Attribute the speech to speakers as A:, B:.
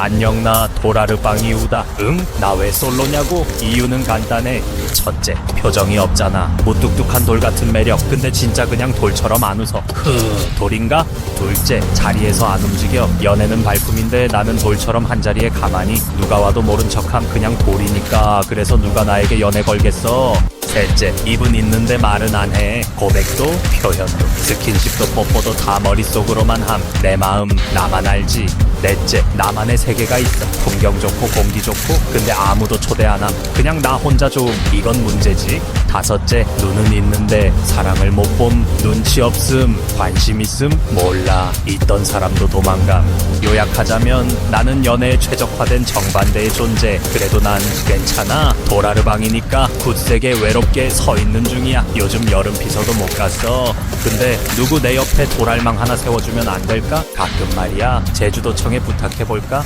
A: 안녕 나 도라르방 이유다. 응? 나 왜 솔로냐고? 이유는 간단해. 첫째 표정이 없잖아. 무뚝뚝한 돌 같은 매력. 근데 진짜 그냥 돌처럼 안 웃어. 흐 돌인가? 둘째 자리에서 안 움직여. 연애는 발품인데 나는 돌처럼 한자리에 가만히. 누가 와도 모른 척함. 그냥 돌이니까. 그래서 누가 나에게 연애 걸겠어 셋째 입은 있는데 말은 안 해. 고백도 표현도. 스킨십도 뽀뽀도 다 머릿속으로만 함. 내 마음 나만 알지. 넷째 나만의 세계가 있어. 풍경 좋고 공기 좋고 근데 아무도 초대 안 함. 그냥 나 혼자 좋음. 이건 문제지. 다섯째 눈은 있는데 사랑을 못 봄. 눈치 없음. 관심 있음. 몰라. 있던 사람도 도망감. 요약하자면 나는 연애에 최적화된 정반대의 존재. 그래도 난 괜찮아. 도라르방이니까 굳세게 외롭게 서 있는 중이야 요즘 여름 피서도 못 갔어 근데 누구 내 옆에 도랄망 하나 세워주면 안 될까? 가끔 말이야 제주도청에 부탁해볼까?